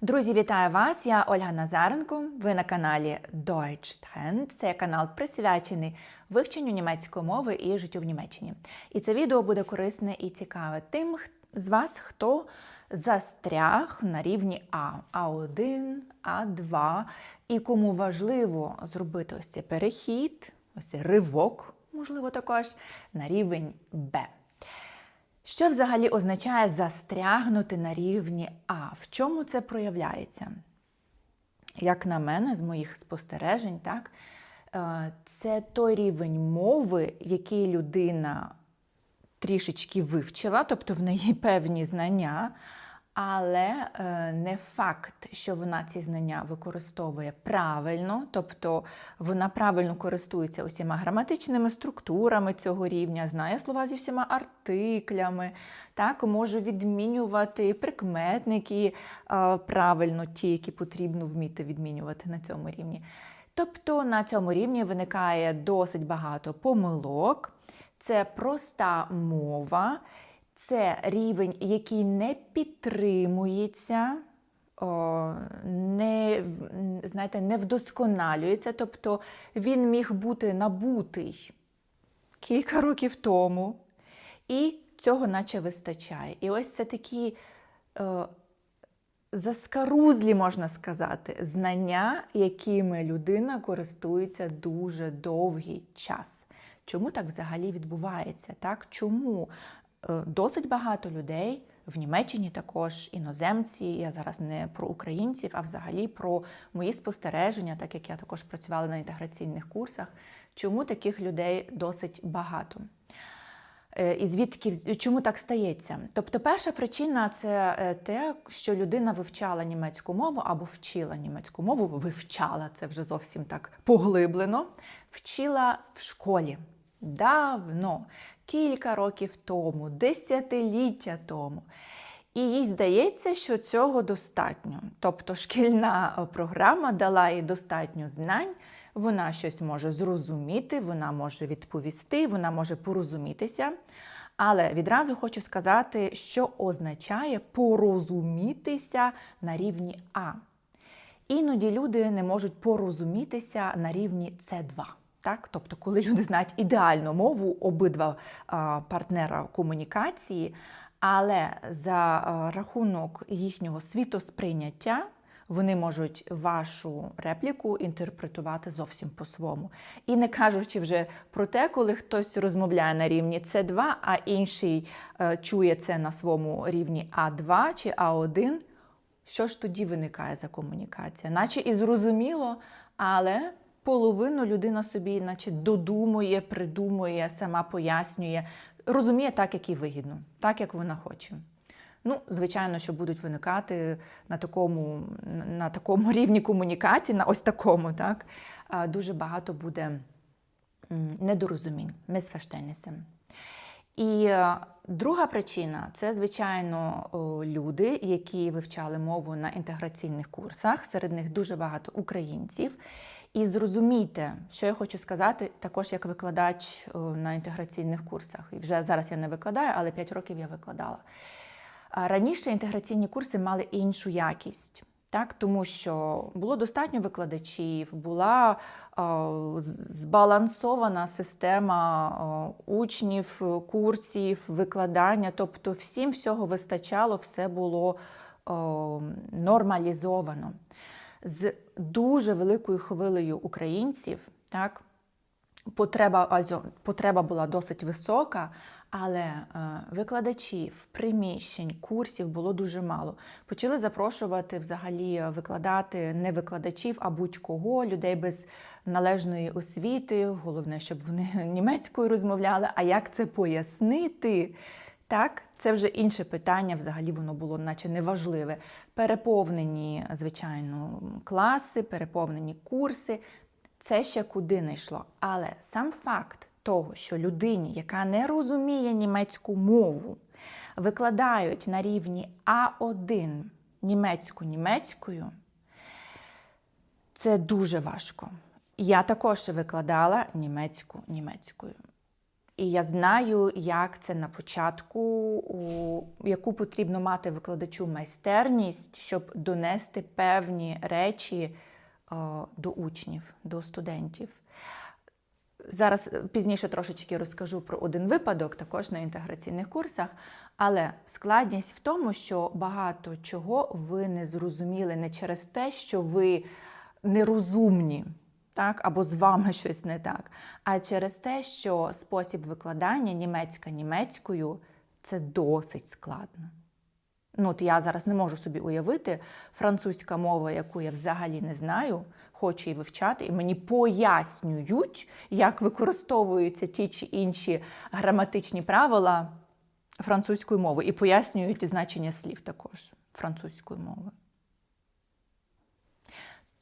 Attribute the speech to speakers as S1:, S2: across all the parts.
S1: Друзі, вітаю вас! Я Ольга Назаренко. Ви на каналі Deutsch. Це канал присвячений вивченню німецької мови і життю в Німеччині. І це відео буде корисне і цікаве тим з вас, хто застряг на рівні А, А1, А2, і кому важливо зробити ось цей перехід, ось цей ривок, можливо, також на рівень Б. Що взагалі означає застрягнути на рівні А? В чому це проявляється? Як на мене, з моїх спостережень, так, е, це той рівень мови, який людина трішечки вивчила, тобто в неї певні знання, але е, не факт, що вона ці знання використовує правильно, тобто вона правильно користується усіма граматичними структурами цього рівня, знає слова зі всіма артиклями, так, може відмінювати прикметники е, правильно, ті, які потрібно вміти відмінювати на цьому рівні. Тобто на цьому рівні виникає досить багато помилок. Це проста мова, це рівень, який не підтримується, не, знаєте, не вдосконалюється, тобто він міг бути набутий кілька років тому, і цього наче вистачає. І ось це такі е, заскарузлі, можна сказати, знання, якими людина користується дуже довгий час. Чому так взагалі відбувається? Так? Чому досить багато людей в Німеччині також іноземці, я зараз не про українців, а взагалі про мої спостереження, так як я також працювала на інтеграційних курсах. Чому таких людей досить багато? Е, І звідки чому так стається? Тобто, перша причина це е, те, що людина вивчала німецьку мову або вчила німецьку мову, вивчала це вже зовсім так поглиблено, вчила в школі давно, кілька років тому, десятиліття тому. І їй здається, що цього достатньо. Тобто шкільна е, програма дала їй достатньо знань, вона щось може зрозуміти, вона може відповісти, вона може порозумітися. Але відразу хочу сказати, що означає порозумітися на рівні А. Іноді люди не можуть порозумітися на рівні С2. Так? Тобто, коли люди знають ідеальну мову обидва партнера комунікації, але за рахунок їхнього світосприйняття вони можуть вашу репліку інтерпретувати зовсім по-своєму. І не кажучи вже про те, коли хтось розмовляє на рівні С2, а інший е, чує це на своєму рівні А2 чи А1, що ж тоді виникає за комунікація? Наче і зрозуміло, але половину людина собі, наче додумує, придумує, сама пояснює, розуміє так, як їй вигідно, так як вона хоче. Ну, звичайно, що будуть виникати на такому, на такому рівні комунікації, на ось такому, так, дуже багато буде недорозумінь, мисфештеніси. І е, друга причина це, звичайно, люди, які вивчали мову на інтеграційних курсах. Серед них дуже багато українців. І зрозумійте, що я хочу сказати, також як викладач на інтеграційних курсах. І вже зараз я не викладаю, але 5 років я викладала. Раніше інтеграційні курси мали іншу якість. Так, тому що було достатньо викладачів, була е, збалансована система е, учнів, е, курсів, викладання. Тобто всім всього вистачало, все було е, нормалізовано. З дуже великою хвилею українців, так, потреба, потреба була досить висока, але е, викладачів, приміщень, курсів було дуже мало. Почали запрошувати взагалі викладати не викладачів, а будь-кого, людей без належної освіти. Головне, щоб вони німецькою розмовляли. А як це пояснити? Так, це вже інше питання. Взагалі воно було, наче неважливе. Переповнені, звичайно, класи, переповнені курси. Це ще куди не йшло. Але сам факт того, що людині, яка не розуміє німецьку мову, викладають на рівні А1 німецьку німецькою, це дуже важко. Я також викладала німецьку німецькою. І я знаю, як це на початку, яку потрібно мати викладачу майстерність, щоб донести певні речі е, до учнів, до студентів. Зараз е, пізніше трошечки розкажу про один випадок, також на інтеграційних курсах. Але складність в тому, що багато чого ви не зрозуміли не через те, що ви нерозумні, так, або з вами щось не так, а через те, що спосіб викладання німецька німецькою це досить складно. Ну, от я зараз не можу собі уявити французька мова, яку я взагалі не знаю, хочу її вивчати, і мені пояснюють, як використовуються ті чи інші граматичні правила французької мови, і пояснюють і значення слів також французької мови.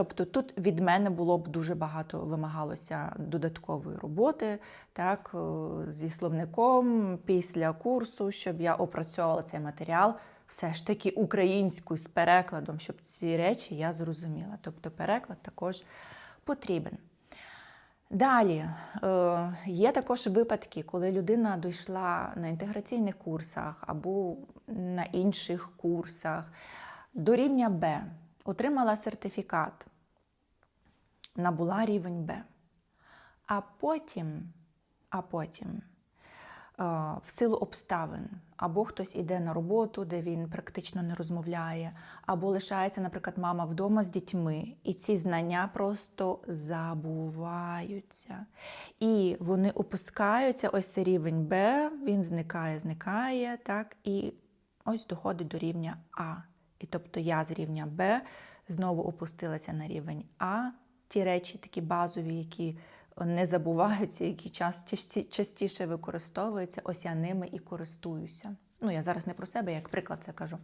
S1: Тобто тут від мене було б дуже багато вимагалося додаткової роботи, так, е, зі словником після курсу, щоб я опрацьовувала цей матеріал все ж таки українською з перекладом, щоб ці речі я зрозуміла. Тобто переклад також потрібен. Далі е, є також випадки, коли людина дійшла на інтеграційних курсах або на інших курсах до рівня Б, отримала сертифікат, набула рівень Б. А потім, а потім е, в силу обставин, або хтось іде на роботу, де він практично не розмовляє, або лишається, наприклад, мама вдома з дітьми, і ці знання просто забуваються. І вони опускаються, ось цей рівень Б, він зникає, зникає, так, і ось доходить до рівня А. І тобто я з рівня Б знову опустилася на рівень А. Ті речі, такі базові, які не забуваються, які частіше використовуються, ось я ними і користуюся. Ну, я зараз не про себе, як приклад це кажу.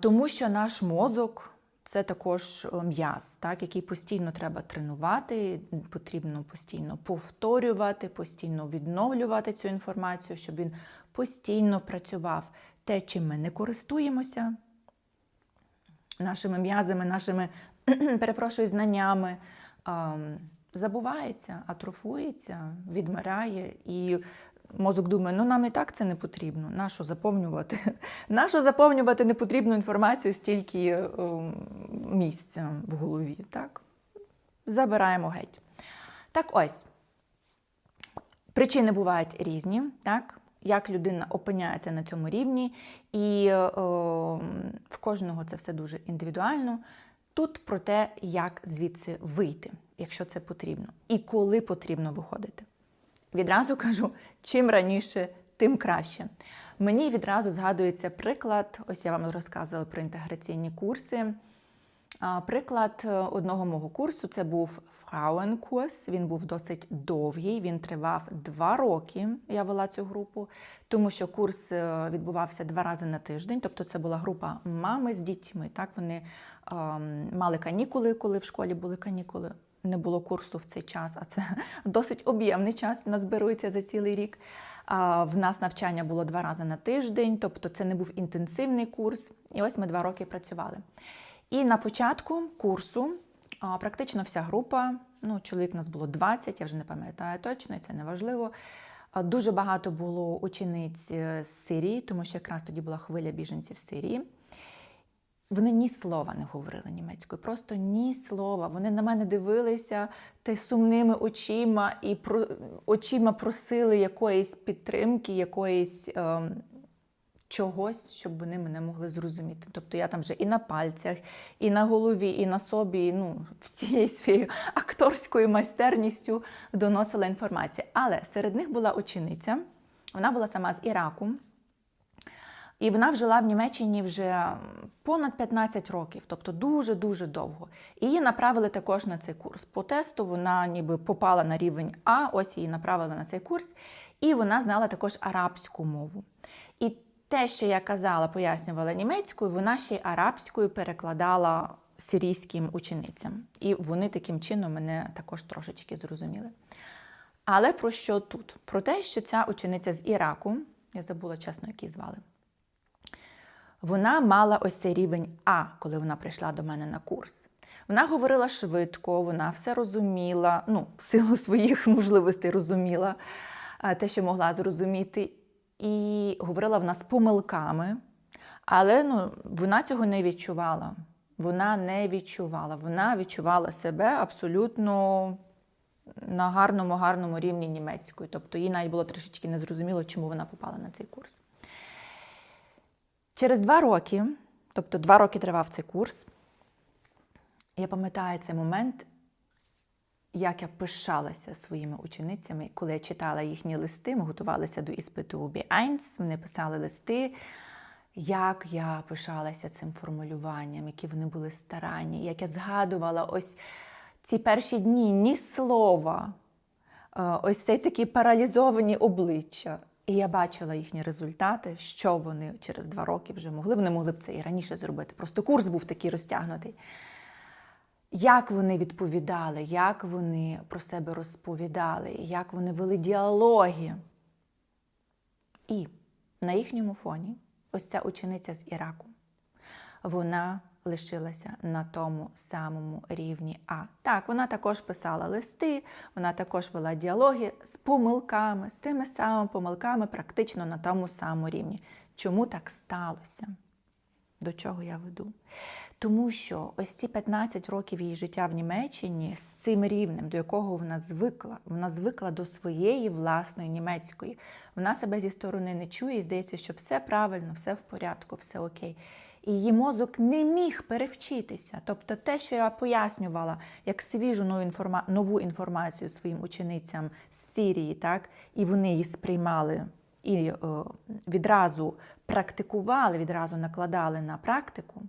S1: Тому що наш мозок це також е, м'яз, так, який постійно треба тренувати, потрібно постійно повторювати, постійно відновлювати цю інформацію, щоб він постійно працював. Те, чим ми не користуємося, нашими м'язами, нашими перепрошую, знаннями, забувається, атрофується, відмирає. І мозок думає, ну нам і так це не потрібно. Нащо заповнювати? Нащо заповнювати непотрібну інформацію стільки ем, місця в голові? Так? Забираємо геть. Так ось. Причини бувають різні, так? як людина опиняється на цьому рівні, і е, в кожного це все дуже індивідуально. Тут про те, як звідси вийти, якщо це потрібно, і коли потрібно виходити. Відразу кажу, чим раніше, тим краще. Мені відразу згадується приклад, ось я вам розказувала про інтеграційні курси. Приклад е, одного мого курсу це був Frauenkurs. Він був досить довгий, він тривав два роки. Я вела цю групу, тому що курс е, відбувався два рази на тиждень. Тобто, це була група мами з дітьми. Так вони ем, мали канікули, коли в школі були канікули. Не було курсу в цей час, а це досить об'ємний час. Назбирується за цілий рік. В нас навчання було два рази на тиждень, тобто це не був інтенсивний курс. І ось ми два роки працювали. І на початку курсу практично вся група, ну, чоловік нас було 20, я вже не пам'ятаю точно, це не важливо. Дуже багато було учениць е, з Сирії, тому що якраз тоді була хвиля біженців з Сирії. Вони ні слова не говорили німецькою, просто ні слова. Вони на мене дивилися та сумними очима і про, очима просили якоїсь підтримки, якоїсь ем, чогось, щоб вони мене могли зрозуміти. Тобто я там вже і на пальцях, і на голові, і на собі, ну, всією своєю акторською майстерністю доносила інформацію. Але серед них була учениця, вона була сама з Іраку. І вона жила в Німеччині вже понад 15 років, тобто дуже-дуже довго. І її направили також на цей курс. По тесту вона ніби попала на рівень А, ось її направили на цей курс, і вона знала також арабську мову. І те, що я казала, пояснювала німецькою, вона ще й арабською перекладала сирійським ученицям. І вони таким чином мене також трошечки зрозуміли. Але про що тут? Про те, що ця учениця з Іраку, я забула чесно, як звали. Вона мала ось цей рівень А, коли вона прийшла до мене на курс. Вона говорила швидко, вона все розуміла, ну, в силу своїх можливостей розуміла е, те, що могла зрозуміти, і говорила вона з помилками, але ну, вона цього не відчувала. Вона не відчувала. Вона відчувала себе абсолютно на гарному, гарному рівні німецької. Тобто їй навіть було трішечки незрозуміло, чому вона попала на цей курс. Через два роки, тобто два роки тривав цей курс, я пам'ятаю цей момент, як я пишалася своїми ученицями, коли я читала їхні листи, ми готувалися до іспиту у B1, вони писали листи, як я пишалася цим формулюванням, які вони були старанні, як я згадувала ось ці перші дні ні слова, е, ось цей такі паралізовані обличчя. І я бачила їхні результати, що вони через два роки вже могли. Вони могли б це і раніше зробити. Просто курс був такий розтягнутий. Як вони відповідали, як вони про себе розповідали, як вони вели діалоги. І на їхньому фоні ось ця учениця з Іраку, вона лишилася на тому самому рівні А. Так, вона також писала листи, вона також вела діалоги з помилками, з тими самими помилками, практично на тому самому рівні. Чому так сталося? До чого я веду? Тому що ось ці 15 років її життя в Німеччині з цим рівнем, до якого вона звикла, вона звикла до своєї власної німецької. Вона себе зі сторони не чує і здається, що все правильно, все в порядку, все окей. І її мозок не міг перевчитися. Тобто те, що я пояснювала, як свіжу нову, інформа... нову інформацію своїм ученицям з Сирії, так, і вони її сприймали і відразу практикували, відразу накладали на практику,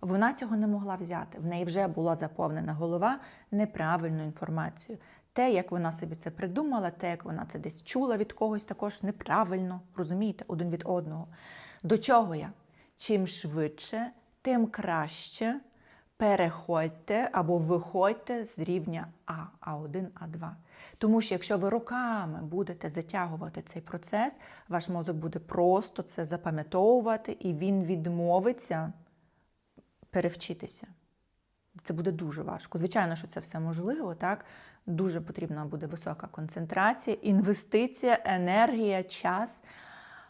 S1: вона цього не могла взяти. В неї вже була заповнена голова неправильною інформацією. Те, як вона собі це придумала, те, як вона це десь чула від когось, також неправильно, розумієте, один від одного. До чого я? Чим швидше, тим краще переходьте або виходьте з рівня А, А1, А2. Тому що якщо ви роками будете затягувати цей процес, ваш мозок буде просто це запам'ятовувати, і він відмовиться перевчитися. Це буде дуже важко. Звичайно, що це все можливо, так? Дуже потрібна буде висока концентрація, інвестиція, енергія, час.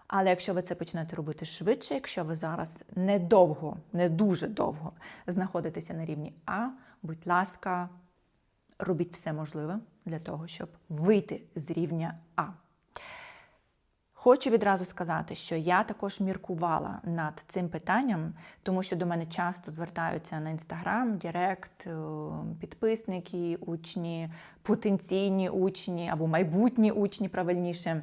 S1: Але якщо ви це почнете робити швидше, якщо ви зараз недовго, не дуже довго знаходитеся на рівні А, будь ласка, робіть все можливе для того, щоб вийти з рівня А. Хочу відразу сказати, що я також міркувала над цим питанням, тому що до мене часто звертаються на інстаграм, Директ, е, підписники, учні, потенційні учні або майбутні учні, правильніше,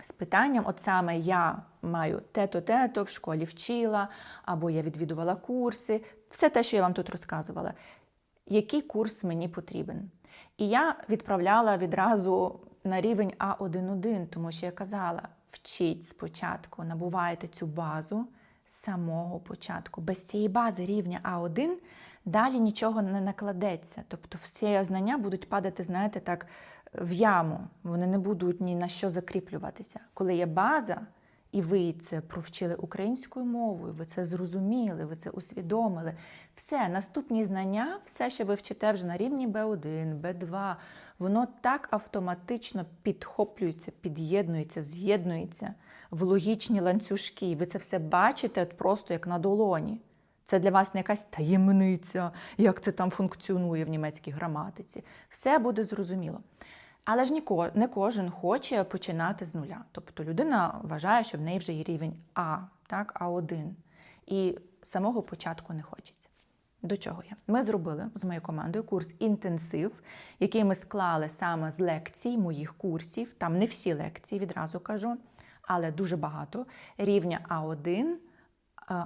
S1: з питанням: от саме я маю те-то, те-то в школі вчила, або я відвідувала курси, все те, що я вам тут розказувала. Який курс мені потрібен? І я відправляла відразу на рівень А1-1, тому що я казала: вчіть спочатку, набувайте цю базу з самого початку. Без цієї бази рівня А1 далі нічого не накладеться. Тобто всі знання будуть падати, знаєте, так, в яму. Вони не будуть ні на що закріплюватися. Коли є база, і ви це провчили українською мовою, ви це зрозуміли, ви це усвідомили. Все, наступні знання, все, що ви вчите вже на рівні Б1, Б2, воно так автоматично підхоплюється, під'єднується, з'єднується в логічні ланцюжки. Ви це все бачите просто як на долоні. Це для вас не якась таємниця, як це там функціонує в німецькій граматиці. Все буде зрозуміло. Але ж не кожен хоче починати з нуля. Тобто людина вважає, що в неї вже є рівень А, так, А1. І самого початку не хочеться. До чого я? Ми зробили з моєю командою курс інтенсив, який ми склали саме з лекцій моїх курсів. Там не всі лекції, відразу кажу, але дуже багато. Рівня А1,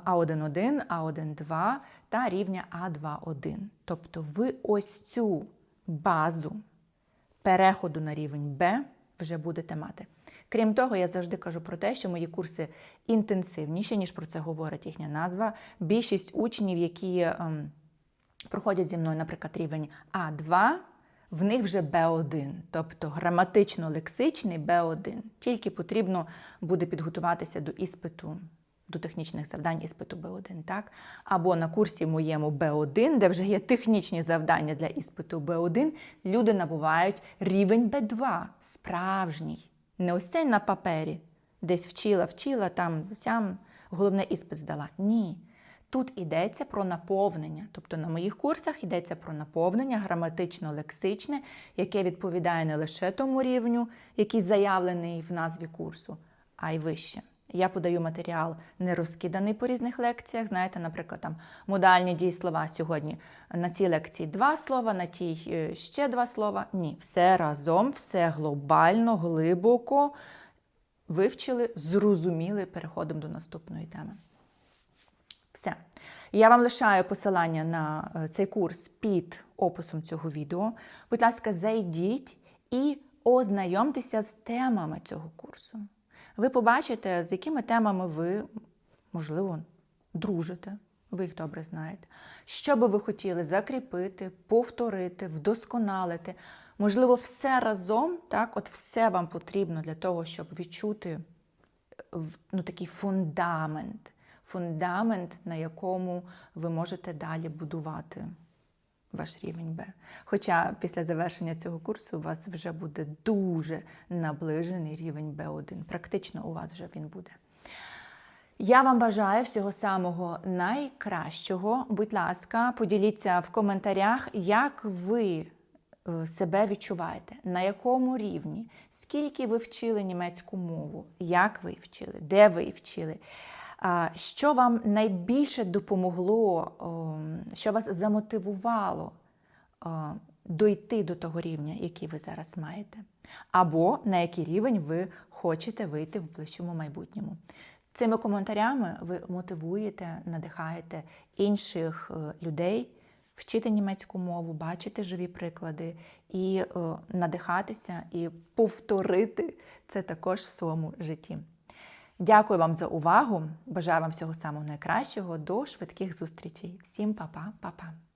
S1: А1-1, А1-2 та рівня А2-1. Тобто ви ось цю базу переходу на рівень Б вже будете мати. Крім того, я завжди кажу про те, що мої курси інтенсивніші, ніж про це говорить їхня назва. Більшість учнів, які ем, проходять зі мною, наприклад, рівень А2, в них вже Б1, тобто граматично-лексичний Б1. Тільки потрібно буде підготуватися до іспиту до технічних завдань іспиту Б1, так? Або на курсі моєму Б1, де вже є технічні завдання для іспиту Б1, люди набувають рівень Б2, справжній. Не ось цей на папері, десь вчила, вчила, там сям головне іспит здала. Ні. Тут йдеться про наповнення. Тобто на моїх курсах йдеться про наповнення граматично-лексичне, яке відповідає не лише тому рівню, який заявлений в назві курсу, а й вище. Я подаю матеріал не розкиданий по різних лекціях. Знаєте, наприклад, там модальні дієслова сьогодні на цій лекції два слова, на тій е, ще два слова. Ні, все разом, все глобально, глибоко вивчили, зрозуміли, переходимо до наступної теми. Все. Я вам лишаю посилання на е, цей курс під описом цього відео. Будь ласка, зайдіть і ознайомтеся з темами цього курсу. Ви побачите, з якими темами ви, можливо, дружите, ви їх добре знаєте. Що би ви хотіли закріпити, повторити, вдосконалити. Можливо, все разом, так, от все вам потрібно для того, щоб відчути в- ну, такий фундамент, фундамент, на якому ви можете далі будувати ваш рівень Б. Хоча після завершення цього курсу у вас вже буде дуже наближений рівень Б1. Практично у вас вже він буде. Я вам бажаю всього самого найкращого. Будь ласка, поділіться в коментарях, як ви е, себе відчуваєте, на якому рівні, скільки ви вчили німецьку мову, як ви вчили, де ви вчили. Що вам найбільше допомогло, що вас замотивувало дойти до того рівня, який ви зараз маєте, або на який рівень ви хочете вийти в ближчому майбутньому. Цими коментарями ви мотивуєте, надихаєте інших е, людей вчити німецьку мову, бачити живі приклади і е, надихатися, і повторити це також в своєму житті. Дякую вам за увагу. Бажаю вам всього самого найкращого. До швидких зустрічей. Всім па-па, па-па.